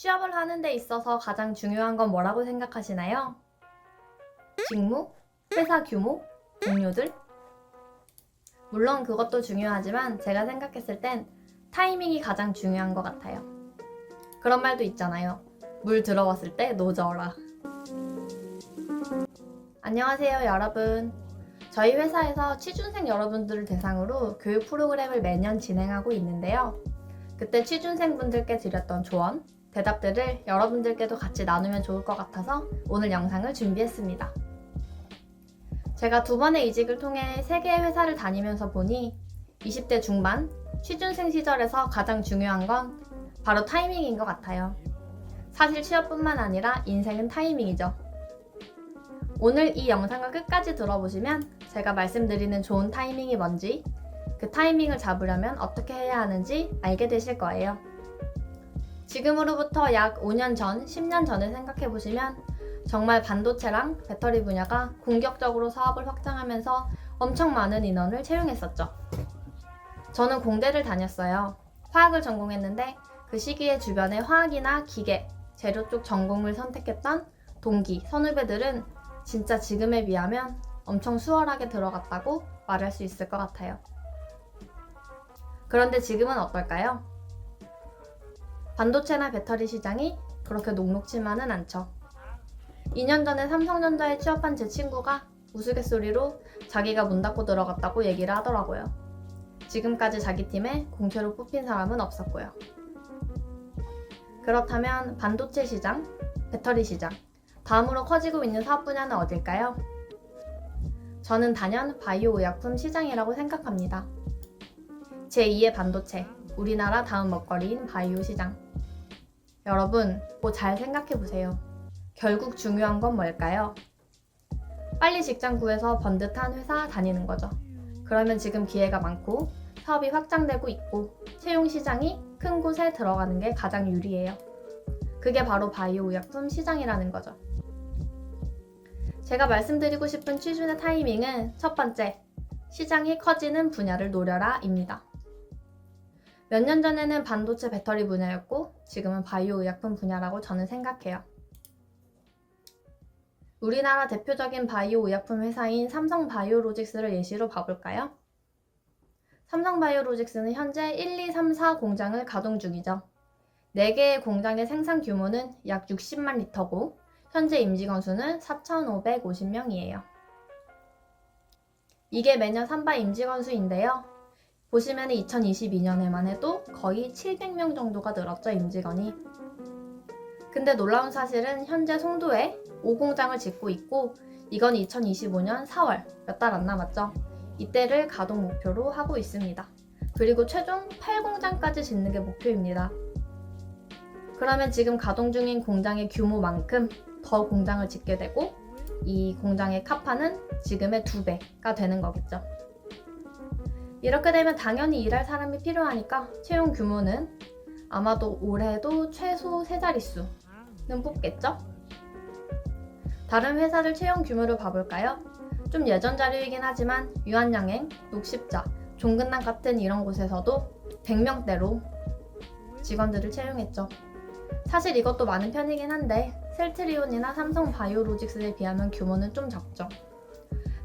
취업을 하는 데 있어서 가장 중요한 건 뭐라고 생각하시나요? 직무? 회사 규모? 동료들? 물론 그것도 중요하지만 제가 생각했을 땐 타이밍이 가장 중요한 것 같아요. 그런 말도 있잖아요. 물 들어왔을 때 노져라. 안녕하세요, 여러분. 저희 회사에서 취준생 여러분들을 대상으로 교육 프로그램을 매년 진행하고 있는데요. 그때 취준생분들께 드렸던 조언, 대답들을 여러분들께도 같이 나누면 좋을 것 같아서 오늘 영상을 준비했습니다. 제가 두 번의 이직을 통해 세 개의 회사를 다니면서 보니 20대 중반 취준생 시절에서 가장 중요한 건 바로 타이밍인 것 같아요. 사실 취업뿐만 아니라 인생은 타이밍이죠. 오늘 이 영상을 끝까지 들어보시면 제가 말씀드리는 좋은 타이밍이 뭔지, 그 타이밍을 잡으려면 어떻게 해야 하는지 알게 되실 거예요. 지금으로부터 약 5년 전, 10년 전을 생각해 보시면 정말 반도체랑 배터리 분야가 공격적으로 사업을 확장하면서 엄청 많은 인원을 채용했었죠. 저는 공대를 다녔어요. 화학을 전공했는데 그 시기에 주변에 화학이나 기계, 재료 쪽 전공을 선택했던 동기, 선후배들은 진짜 지금에 비하면 엄청 수월하게 들어갔다고 말할 수 있을 것 같아요. 그런데 지금은 어떨까요? 반도체나 배터리 시장이 그렇게 녹록지만은 않죠. 2년 전에 삼성전자에 취업한 제 친구가 우스갯소리로 자기가 문 닫고 들어갔다고 얘기를 하더라고요. 지금까지 자기 팀에 공채로 뽑힌 사람은 없었고요. 그렇다면 반도체 시장, 배터리 시장, 다음으로 커지고 있는 사업 분야는 어딜까요? 저는 단연 바이오 의약품 시장이라고 생각합니다. 제2의 반도체, 우리나라 다음 먹거리인 바이오 시장. 여러분, 뭐잘 생각해 보세요. 결국 중요한 건 뭘까요? 빨리 직장 구해서 번듯한 회사 다니는 거죠. 그러면 지금 기회가 많고 사업이 확장되고 있고 채용 시장이 큰 곳에 들어가는 게 가장 유리해요. 그게 바로 바이오 의약품 시장이라는 거죠. 제가 말씀드리고 싶은 취준의 타이밍은 첫 번째, 시장이 커지는 분야를 노려라입니다. 몇 년 전에는 반도체 배터리 분야였고 지금은 바이오 의약품 분야라고 저는 생각해요. 우리나라 대표적인 바이오 의약품 회사인 삼성 바이오로직스를 예시로 봐볼까요? 삼성 바이오로직스는 현재 1, 2, 3, 4 공장을 가동 중이죠. 4개의 공장의 생산 규모는 약 60만 리터고 현재 임직원 수는 4,550명이에요. 이게 매년 산바 임직원 수인데요. 보시면 2022년에만 해도 거의 700명 정도가 늘었죠, 임직원이. 근데 놀라운 사실은 현재 송도에 5공장을 짓고 있고 이건 2025년 4월 몇 달 안 남았죠. 이때를 가동 목표로 하고 있습니다. 그리고 최종 8공장까지 짓는 게 목표입니다. 그러면 지금 가동 중인 공장의 규모만큼 더 공장을 짓게 되고 이 공장의 카파는 지금의 두 배가 되는 거겠죠. 이렇게 되면 당연히 일할 사람이 필요하니까 채용 규모는 아마도 올해도 최소 세 자릿수는 뽑겠죠? 다른 회사들 채용 규모를 봐볼까요? 좀 예전 자료이긴 하지만 유한양행, 녹십자, 종근당 같은 이런 곳에서도 100명대로 직원들을 채용했죠. 사실 이것도 많은 편이긴 한데 셀트리온이나 삼성 바이오로직스에 비하면 규모는 좀 적죠.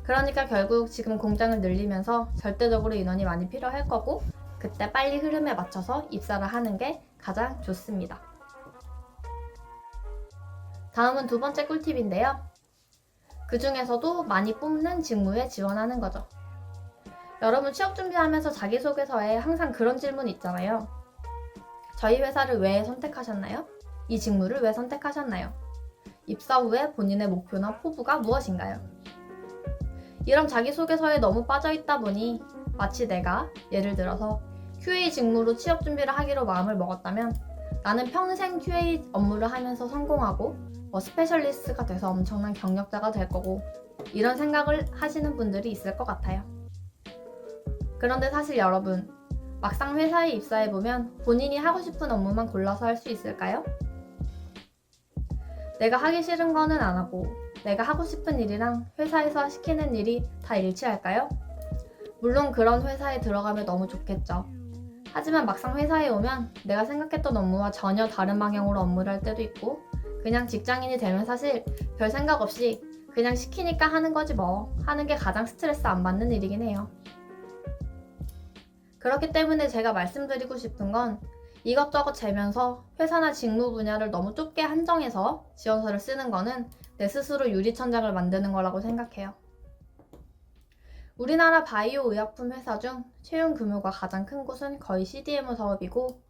그러니까 결국 지금 공장을 늘리면서 절대적으로 인원이 많이 필요할 거고 그때 빨리 흐름에 맞춰서 입사를 하는 게 가장 좋습니다. 다음은 두 번째 꿀팁인데요. 그 중에서도 많이 뽑는 직무에 지원하는 거죠. 여러분 취업 준비하면서 자기소개서에 항상 그런 질문 있잖아요. 저희 회사를 왜 선택하셨나요? 이 직무를 왜 선택하셨나요? 입사 후에 본인의 목표나 포부가 무엇인가요? 이런 자기소개서에 너무 빠져있다 보니 마치 내가 예를 들어서 QA 직무로 취업 준비를 하기로 마음을 먹었다면 나는 평생 QA 업무를 하면서 성공하고 뭐 스페셜리스트가 돼서 엄청난 경력자가 될 거고 이런 생각을 하시는 분들이 있을 것 같아요. 그런데 사실 여러분 막상 회사에 입사해보면 본인이 하고 싶은 업무만 골라서 할 수 있을까요? 내가 하기 싫은 거는 안 하고 내가 하고 싶은 일이랑 회사에서 시키는 일이 다 일치할까요? 물론 그런 회사에 들어가면 너무 좋겠죠. 하지만 막상 회사에 오면 내가 생각했던 업무와 전혀 다른 방향으로 업무를 할 때도 있고 그냥 직장인이 되면 사실 별 생각 없이 그냥 시키니까 하는 거지 뭐 하는 게 가장 스트레스 안 받는 일이긴 해요. 그렇기 때문에 제가 말씀드리고 싶은 건 이것저것 재면서 회사나 직무 분야를 너무 좁게 한정해서 지원서를 쓰는 거는 내 스스로 유리천장을 만드는 거라고 생각해요. 우리나라 바이오 의약품 회사 중 채용 규모가 가장 큰 곳은 거의 CDMO 사업이고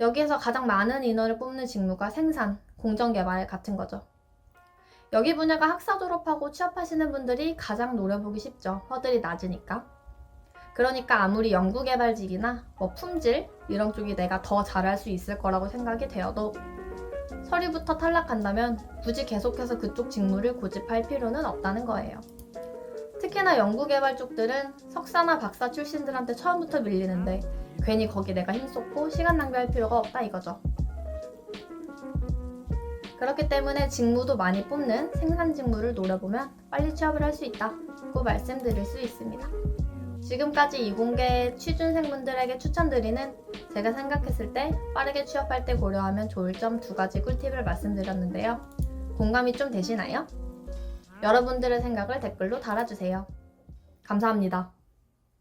여기에서 가장 많은 인원을 뽑는 직무가 생산, 공정개발 같은 거죠. 여기 분야가 학사 졸업하고 취업하시는 분들이 가장 노려보기 쉽죠. 허들이 낮으니까. 그러니까 아무리 연구개발직이나 뭐 품질 이런 쪽이 내가 더 잘할 수 있을 거라고 생각이 되어도 서류부터 탈락한다면 굳이 계속해서 그쪽 직무를 고집할 필요는 없다는 거예요. 특히나 연구개발 쪽들은 석사나 박사 출신들한테 처음부터 밀리는데 괜히 거기 내가 힘 쏟고 시간 낭비할 필요가 없다 이거죠. 그렇기 때문에 직무도 많이 뽑는 생산 직무를 노려보면 빨리 취업을 할 수 있다고 말씀드릴 수 있습니다. 지금까지 이공계 취준생분들에게 추천드리는 제가 생각했을 때 빠르게 취업할 때 고려하면 좋을 점 두 가지 꿀팁을 말씀드렸는데요. 공감이 좀 되시나요? 여러분들의 생각을 댓글로 달아주세요. 감사합니다.